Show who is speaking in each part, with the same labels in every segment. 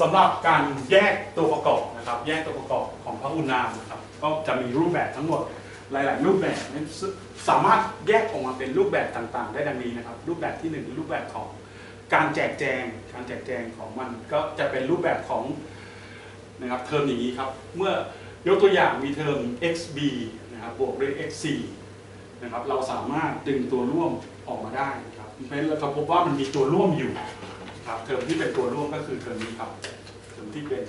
Speaker 1: สำหรับการแยกตัวประกอบนะครับแยกตัวประกอบของพหุนามนะครับก็จะมีรูปแบบทั้งหมดหลาย ๆ รูปแบบสามารถแยกออกมาเป็นรูปแบบต่างๆ ได้ดังนี้นะครับ รูปแบบที่หนึ่งรูปแบบของการแจกแจง การแจกแจงของมันก็จะเป็นรูปแบบของนะครับเทอมอย่างนี้ครับ เมื่อยกตัวอย่างมีเทอม xb นะครับบวกด้วย xc นะครับเราสามารถดึงตัวร่วมออกมาได้นะครับเพราะฉะนั้นเราพบว่ามันมีตัวร่วมอยู่ ครับเทอมที่เป็นตัวร่วมก็คือเทอมนี้ครับเทอมที่เป็น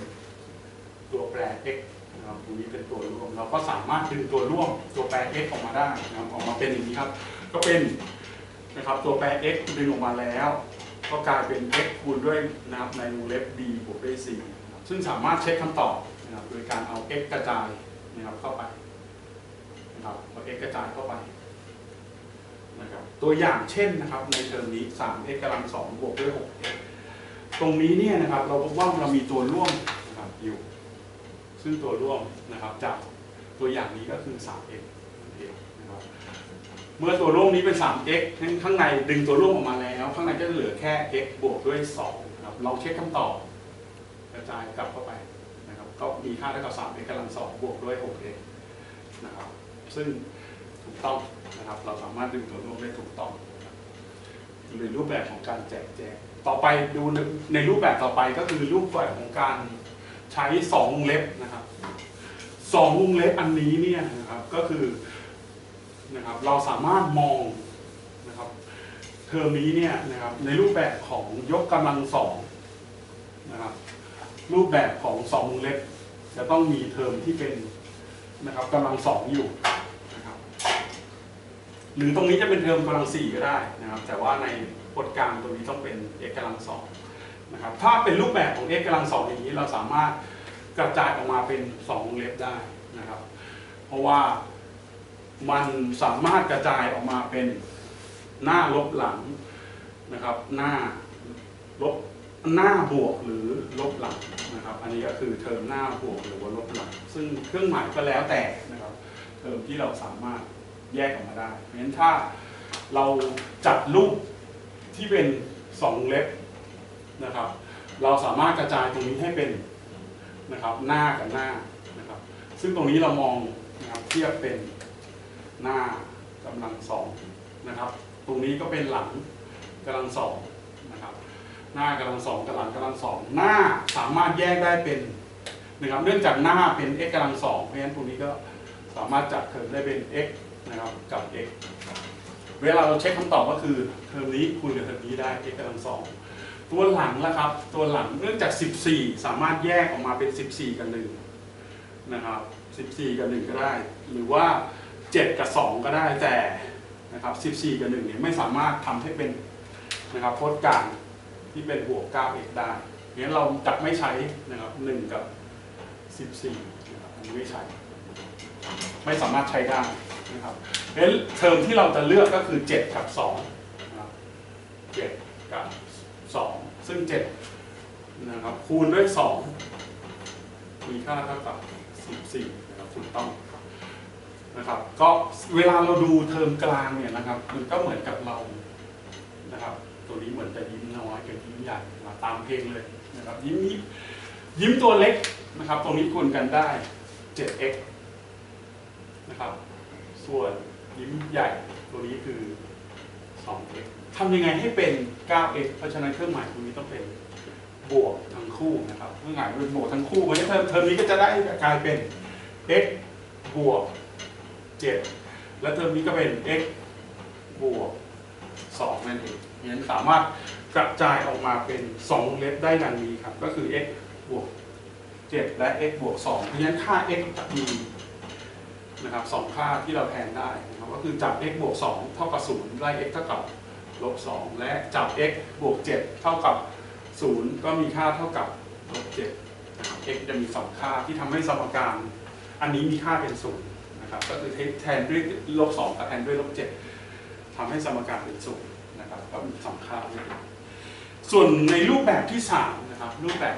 Speaker 1: ตัวแปร x นะครับตรงนี้เป็นตัวร่วม เราก็สามารถดึงตัวร่วมตัวแปร x ออกมาได้นะครับออกมาเป็นอย่างนี้ครับ ก็เป็นนะครับตัวแปร x ดึงออกมาแล้ว ก็กลายเป็น x คูณด้วยนะครับในวงเล็บ b บวกด้วย c ซึ่งสามารถเช็คคำตอบนะครับโดยการเอา x กระจายนะครับเข้าไปนะครับเอา x กระจายเข้าไปนะครับตัวอย่างเช่นนะครับในเทอมนี้ 3x กำลัง2บวกด้วย 6x ตรงนี้เนี่ยนะครับเราพบว่าเรามีตัวร่วมนะครับอยู่ ซึ่งตัวร่วมนะครับจากตัวอย่างนี้ก็คือ 3x นั่นเองนะครับเมื่อตัวร่วมนี้เป็น 3x งั้นข้างในดึงตัวร่วมออกมาแล้ว ข้างในก็จะเหลือแค่ x บวกด้วย2นะครับลองเช็คคำตอบกระจายกลับเข้าไปนะครับก็มีค่าเท่ากับ 3x กำลัง2บวกด้วย 6x นะครับซึ่งถูกต้องนะครับเราสามารถดึงตัวร่วมได้ถูกต้อง หรือรูปแบบของการแจกแจงต่อไปดูในรูปแบบต่อไปก็คือรูปแบบของการใช้สองวงเล็บนะครับสองวงเล็บอันนี้เนี่ยนะครับก็คือนะครับเราสามารถมองนะครับเทอมนี้เนี่ยนะครับในรูปแบบของยกกำลังสองนะครับรูปแบบของสองวงเล็บจะต้องมีเทอมที่เป็นนะครับกำลังสองอยู่ หรือตรงนี้จะเป็นเทอมกำลังสี่ก็ได้นะครับ แต่ว่าในบทกลางตรงนี้ต้องเป็น x กำลังสองนะครับ ถ้าเป็นรูปแบบของ x กำลังสองอย่างนี้เราสามารถกระจายออกมาเป็นสองวงเล็บได้นะครับ เพราะว่ามันสามารถกระจายออกมาเป็นหน้าลบหลังนะครับ หน้าลบหน้าบวกหรือลบหลังนะครับ อันนี้ก็คือเทอมหน้าบวกหรือว่าลบหลัง ซึ่งเครื่องหมายก็แล้วแต่นะครับ เทอมที่เราสามารถ แยกออกมาได้ เพราะฉะนั้นถ้าเราจัดรูปที่เป็นสองเล็บนะครับ เราสามารถกระจายตรงนี้ให้เป็นนะครับหน้ากับหน้านะครับ ซึ่งตรงนี้เรามองนะครับเทียบเป็นหน้ากำลังสองนะครับ ตรงนี้ก็เป็นหลังกำลังสองนะครับ หน้ากำลังสองกับหลังกำลังสองหน้าสามารถแยกได้เป็นนะครับ เนื่องจากหน้าเป็น x กำลังสองเพราะฉะนั้นตรงนี้ก็สามารถจัดเทอมได้เป็น x นะครับกับ x เวลาเราเช็คคำตอบก็คือเทอมนี้คูณกับเทอมนี้ได้ x กำลังสองตัวหลังละครับตัวหลังเนื่องจาก 14 สามารถแยกออกมาเป็น 14 กับ1นะครับ14 กับ 1 ก็ได้ หรือว่า 7 กับ 2 ก็ได้แต่นะครับ14 กับ 1 เนี่ยไม่สามารถทำให้เป็นนะครับพจน์กลางที่เป็นบวก 9x ได้งั้นเราจะไม่ใช้นะครับ1กับ 14นะครับอันนี้ไม่ใช้ ไม่สามารถใช้ได้นะครับเพราะฉะนั้นเทอมที่เราจะเลือกก็คือ 7 กับ2นะครับ7กับ 2 ซึ่ง7นะครับคูณด้วย 2 มีค่าเท่ากับ14นะครับถูกต้องนะครับก็เวลาเราดูเทอมกลางเนี่ยนะครับมันก็เหมือนกับเรานะครับตัวนี้เหมือนจะยิ้มน้อยกับยิ้มใหญ่มาตามเพลงเลยนะครับยิ้มยิ้มยิ้มตัวเล็กนะครับ ตรงนี้คูณกันได้ 7x นะครับ ส่วนยิ้มใหญ่ตัวนี้คือ 2x ทำยังไงให้เป็น 9x เพราะฉะนั้นเครื่องหมายตรงนี้ต้องเป็นบวกทั้งคู่นะครับเครื่องหมายเป็นบวกทั้งคู่เพราะฉะนั้นเทอมนี้ก็จะได้กลายเป็น x บวก 7 และเทอมนี้ก็เป็น x บวก 2 นั่นเองเพราะฉะนั้นสามารถกระจายออกมาเป็น2วงเล็บได้ดังนี้ครับ ก็คือ x บวก 7 และ x บวก 2 เพราะฉะนั้นค่า x จะมี นะครับสองค่าที่เราแทนได้นะครับก็คือจับ x บวก 2 เท่ากับ 0 ไล่ x เท่ากับลบ 2 และจับ x บวก 7 เท่ากับ 0 ก็มีค่าเท่ากับลบ7นะครับ x จะมีสองค่าที่ทำให้สมการ อันนี้มีค่าเป็น 0 นะครับ ก็คือแทนด้วยลบ 2 กับแทนด้วยลบ 7ทำให้สมการเป็น 0 นะครับ ก็มีสองค่าด้วยส่วนในรูปแบบที่ 3 นะครับ รูปแบบ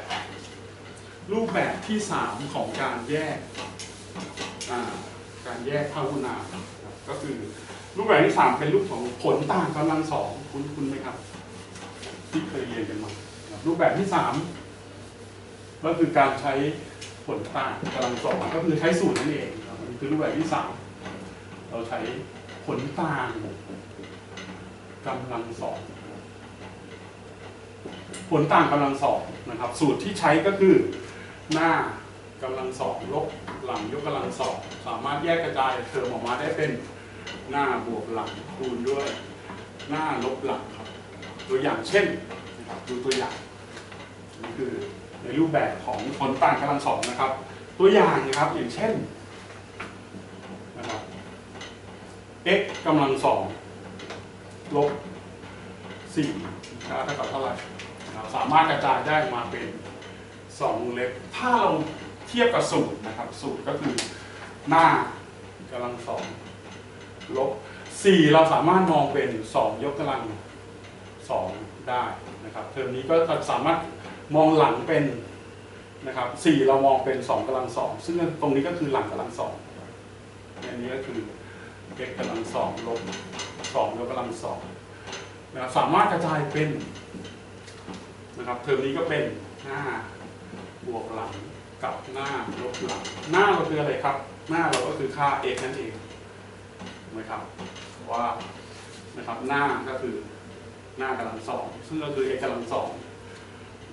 Speaker 1: รูปแบบที่ 3 ของการแยกอ่า การแยกพหุนามนะครับก็คือรูปแบบที่สามเป็นรูปของผลต่างกำลังสองคุณคุณไหมครับ ที่เคยเรียนกันมารูปแบบที่สามก็คือการใช้ผลต่างกำลังสองก็คือใช้สูตรนั่นเองครันคือรูปแบบที่สามเราใช้ผลต่างกำลังสองผลต่างกำลังสองนะครับ สูตรที่ใช้ก็คือหน้า กำลังสองลบหลังยกกำลังสองสามารถแยกกระจายเทอมออกมาได้เป็นหน้าบวกหลังคูณด้วยหน้าลบหลังครับ ตัวอย่างเช่นดูตัวอย่างนี่คือในรูปแบบของผลต่างกำลังสองนะครับ ตัวอย่างนะครับอย่างเช่นนะครับ x กำลังสองลบสี่นะครับเท่ากับเท่าไหร่สามารถกระจายได้มาเป็นสองเล็บถ้าเรา เทียบกับสูตรนะครับ สูตรก็คือหน้ากำลังสองลบสี่เราสามารถมองเป็นสองยกกำลังสองได้นะครับ เทอมนี้ก็สามารถมองหลังเป็นนะครับสี่เรามองเป็นสองกำลังสองซึ่งตรงนี้ก็คือหลังกำลังสองอันนี้ก็คือ x กำลังสองลบสองยกกำลังสองนะครับสามารถกระจายเป็นนะครับเทอมนี้ก็เป็นหน้าบวกหลัง กับหน้าลบหลังหน้าเราคืออะไรครับ หน้าเราก็คือค่า x นั่นเองนะครับว่านะครับหน้าก็คือหน้ากำลังสองซึ่งก็คือ x กำลังสอง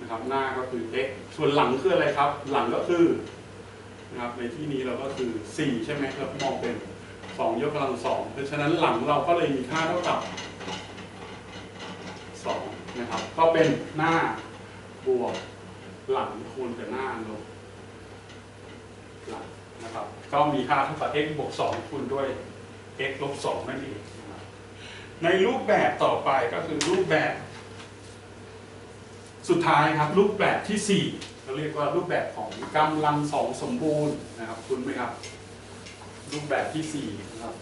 Speaker 1: นะครับหน้าก็คือ x ส่วนหลังคืออะไรครับ หลังก็คือนะครับในที่นี้เราก็คือ 4 ใช่ไหมเรามองเป็น 2 ยกกำลังสองเพราะฉะนั้นหลังเราก็เลยมีค่าเท่ากับ2นะครับก็เป็นหน้าบวกหลังคูณกับหน้าลบหลังนะครับ ก็มีค่าเท่ากับ x บวก2คูณด้วย x ลบ2นั่นเองในรูปแบบต่อไปก็คือรูปแบบ สุดท้ายครับรูปแบบที่สี่เราเรียกว่ารูปแบบของกำลังสองสมบูรณ์นะครับคุณไหมครับ รูปแบบที่สี่นะครับ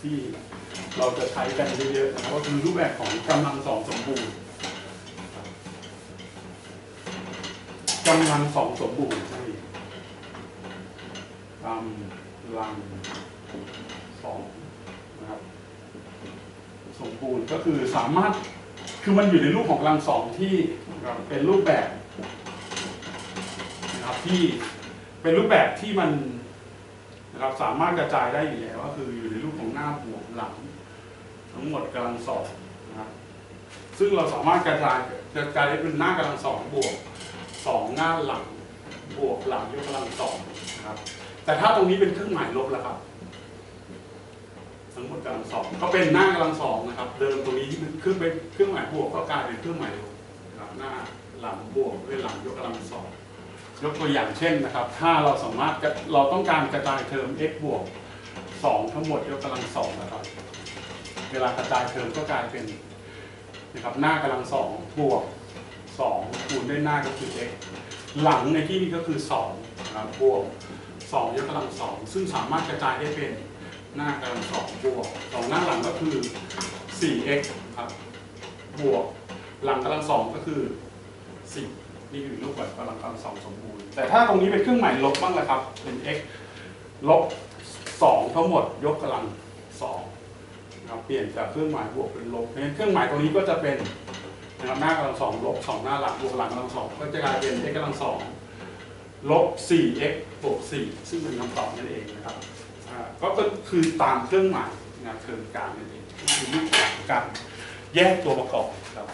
Speaker 1: ที่เราจะใช้กันเยอะๆนะครับก็คือรูปแบบของกำลังสองสมบูรณ์กำลังสองสมบูรณ์ กำลังสองนะครับสมบูรณ์ก็คือสามารถคือมันอยู่ในรูปของกำลังสองที่เป็นรูปแบบนะครับที่เป็นรูปแบบที่มันนะครับสามารถกระจายได้อยู่แล้วก็คืออยู่ในรูปของหน้าบวกหลัง ทั้งหมดกำลังสองนะครับซึ่งเราสามารถกระจายกระจายได้เป็นหน้ากำลังสองบวกสองหน้าหลังบวกหลังยกกำลังสองนะครับ แต่ถ้าตรงนี้เป็นเครื่องหมายลบแล้วครับ ทั้งหมดกำลังสองก็เป็นหน้ากำลังสองนะครับ เดิมตรงนี้ที่มันขึ้นไปเครื่องหมายบวกก็กลายเป็นเครื่องหมายลบนะครับหน้าหลังบวกด้วยหลังยกกำลังสองยกตัวอย่างเช่นนะครับ ถ้าเราสามารถเราต้องการกระจายเทอม x บวกสองทั้งหมดยกกำลังสองนะครับ เวลากระจายเทอมก็กลายเป็นนะครับหน้ากำลังสองบวกสองคูณด้วยหน้าก็คือ x หลังในที่นี้ก็คือสองนะครับบวก สองยกกำลังสองซึ่งสามารถกระจายได้เป็นหน้ากำลังสองบวกสองหน้าหลังก็คือ 4x ครับบวกหลังกำลังสองก็คือ4นี่คือรูปแบบกำลังกำลังสองสมบูรณ์ แต่ถ้าตรงนี้เป็นเครื่องหมายลบบ้างละครับ เป็น x ลบ 2 ทั้งหมดยกกำลัง2นะครับเปลี่ยนจากเครื่องหมายบวกเป็นลบเพราะฉะนั้นเครื่องหมายตรงนี้ก็จะเป็นนะครับหน้ากำลังสองลบสองหน้าหลังบวกหลังกำลังสองก็จะกลายเป็น x กำลังสอง ลบ 4x บวก 4 ซึ่งเป็นคำตอบนั่นเองนะครับก็คือตามเครื่องหมายนะครับเทิงกลางนั่นเองคือการแยกตัวประกอบครับ